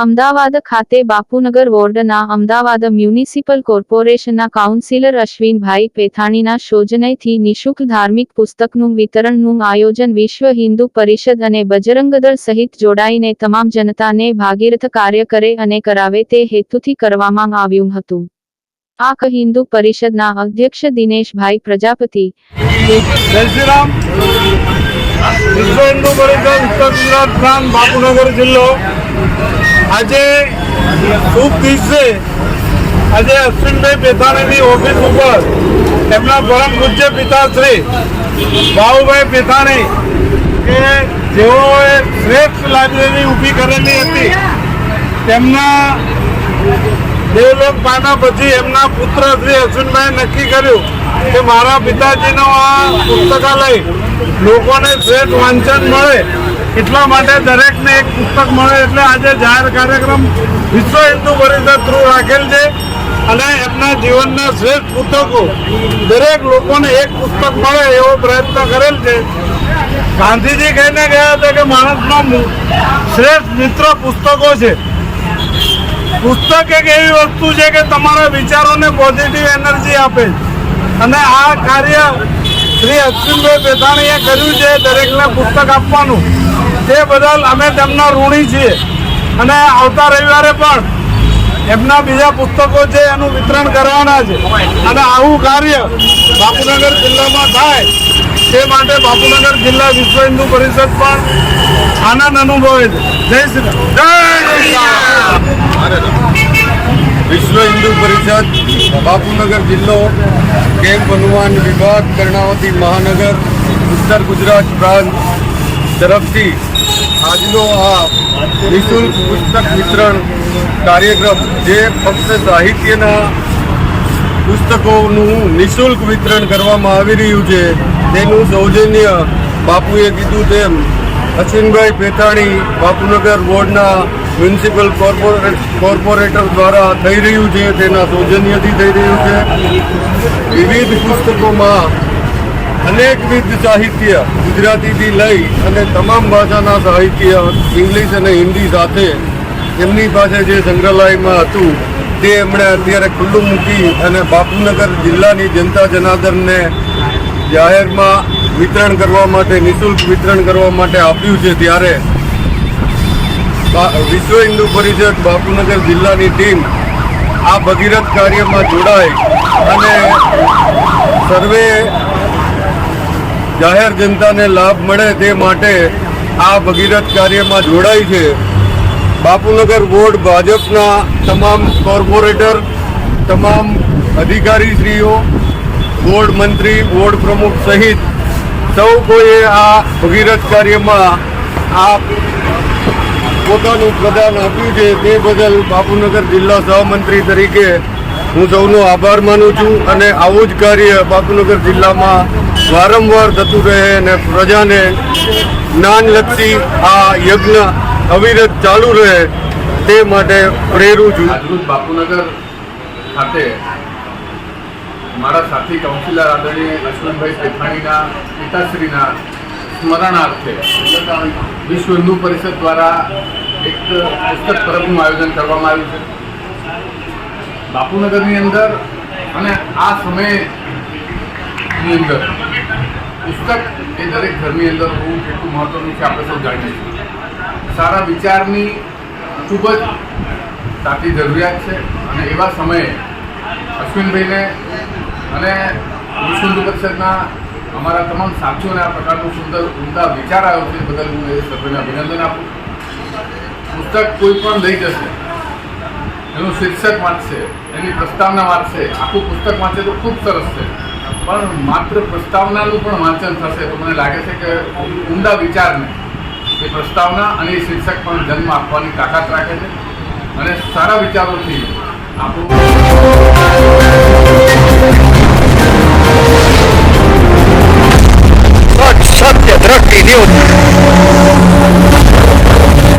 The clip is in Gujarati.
અમદાવાદ ખાતે બાપુનગર વોર્ડના અમદાવાદ મ્યુનિસિપલ કોર્પોરેશનના કાઉન્સિલર અશ્વિનભાઈ પેથાણીના સૌજન્યથી નિઃશુલ્ક ધાર્મિક પુસ્તકનું વિતરણનું આયોજન વિશ્વ હિન્દુ પરિષદ અને બજરંગદળ સહિત જોડાઈને તમામ જનતાને ભાગીરથ કાર્ય કરે અને કરાવે તે હેતુથી કરવામાં આવ્યું હતું. આખ હિન્દુ પરિષદના અધ્યક્ષ દિનેશભાઈ પ્રજાપતિ. વિશ્વ હિન્દુ પરિષદ ઉત્તર ગુજરાત બાપુનગર જિલ્લો. આજે શુભ દિવસે આજે અશ્વિનભાઈ પેથાણીની ઓફિસ ઉપર એમના પરમ પૂજ્ય પિતા શ્રી બાબુભાઈ પેથાણી કે જેઓએ શ્રેષ્ઠ લાઇબ્રેરી ઊભી કરેલી હતી, તેમના દેવલોક પાના પછી એમના પુત્ર શ્રી અશ્વિનભાઈ નક્કી કર્યું કે મારા પિતાજીનો આ પુસ્તકાલય લોકોને શ્રેષ્ઠ વાંચન મળે. એટલા માટે દરેકને એક પુસ્તક મળે એટલે આજે જાહેર કાર્યક્રમ વિશ્વ હિન્દુ પરિષદ થ્રુ રાખેલ છે. અને એમના જીવનના શ્રેષ્ઠ પુસ્તકો દરેક લોકોને એક પુસ્તક મળે એવો પ્રયત્ન કરેલ છે. ગાંધીજી કહીને ગયા હતા કે માણસનો શ્રેષ્ઠ મિત્ર પુસ્તકો છે. પુસ્તક એક એવી વસ્તુ છે કે તમારા વિચારોને પોઝિટિવ એનર્જી આપે. અને આ કાર્ય શ્રી અશ્વિનભાઈ પેથાણીએ કર્યું છે દરેકને પુસ્તક આપવાનું. તે બદલ અમે તેમના ઋણી છીએ. અને આવતા રવિવારે પણ એમના બીજા પુસ્તકો છે, એનું વિતરણ કરવાના છે. અને આવું કાર્ય બાપુનગર જિલ્લામાં થાય તે માટે બાપુનગર જિલ્લા વિશ્વ હિન્દુ પરિષદ પણ આનંદ અનુભવે છે. જય શ્રી વિશ્વ હિન્દુ પરિષદ, બાપુનગર જિલ્લો, કેમ્પ હનુમાન વિભાગ, કર્ણાવતી મહાનગર, ઉત્તર ગુજરાત પ્રાંત તરફથી આજનો આ નિઃશુલ્ક પુસ્તક વિતરણ કાર્યક્રમ જે ફક્ત સાહિત્યના પુસ્તકોનું નિઃશુલ્ક વિતરણ કરવામાં આવી રહ્યું છે, તેનું સૌજન્ય બાપુએ કીધું તેમ, અશ્વિનભાઈ પેથાણી બાપુનગર વોર્ડના મ્યુનિસિપલ કોર્પોરેટ કોર્પોરેટર દ્વારા થઈ રહ્યું છે, તેના સૌજન્યથી થઈ રહ્યું છે. વિવિધ પુસ્તકોમાં અનેકવિધ સાહિત્ય ગુજરાતીથી લઈ અને તમામ ભાષાના સાહિત્ય, ઇંગ્લિશ અને હિન્દી સાથે એમની પાસે જે સંગ્રહાલયમાં હતું, તે એમણે અત્યારે ખુલ્લું મૂકી અને બાપુનગર જિલ્લાની જનતા જનાર્દનને જાહેરમાં વિતરણ કરવા માટે, નિઃશુલ્ક વિતરણ કરવા માટે આપ્યું છે ત્યારે વિશ્વ હિન્દુ પરિષદ બાપુનગર જિલ્લાની ટીમ આ ભગીરથ કાર્યમાં જોડાય અને સર્વે જાહેર જનતાને લાભ મળે તે માટે આ ભગીરથ કાર્યમાં જોડાય છે. બાપુનગર વોર્ડ ભાજપના તમામ કોર્પોરેટર, તમામ અધિકારીશ્રીઓ, વોર્ડ મંત્રી, વોર્ડ પ્રમુખ સહિત સૌ કોઈએ આ ભગીરથ કાર્યમાં આ પોતાનું પ્રદાન આપ્યું છે. તે બદલ બાપુનગર જિલ્લા સહમંત્રી તરીકે હું સૌનો આભાર માનું છું અને આવું જ કાર્ય બાપુનગર જિલ્લામાં વારંવાર થતું રહે અને પ્રજાને જ્ઞાનલક્ષી આ યજ્ઞ અવિરત ચાલુ રહે તે માટે પ્રેરું છું. બાપુનગર ખાતે મારા સાથી કાઉન્સિલર આદરણીય અશ્વનભાઈ શેખાણીના પિતાશ્રીના સ્મરણાર્થે વિશ્વ હિન્દુ પરિષદ દ્વારા એક પુસ્તક પરબનું આયોજન કરવામાં આવ્યું છે. બાપુનગરની અંદર અને આ સમયની અંદર પુસ્તક એ દરેક ઘરની અંદર હોવું કેટલું મહત્ત્વનું છે, આપણે સૌ જાણીએ છીએ. સારા વિચારની ખૂબ જ સાચી જરૂરિયાત છે અને એવા સમયે અશ્વિનભાઈને અને વિશ્વ પરિષદના અમારા તમામ સાથીઓને આ પ્રકારનું સુંદર, ઉમદા વિચાર આવ્યો છે બદલ હું એ સભ્યને અભિનંદન આપું. પુસ્તક કોઈ પણ લઈ જશે, એનું શીર્ષક વાંચશે, એની પ્રસ્તાવના વાંચશે, આખું પુસ્તક વાંચે તો ખૂબ સરસ છે. પણ માત્ર પ્રસ્તાવનાનું પણ વાંચન થશે. તો મને લાગે છે કે ઉમદા વિચારને એ પ્રસ્તાવના અને એ પણ જન્મ આપવાની તાકાત રાખે છે. અને સારા વિચારોથી આપણું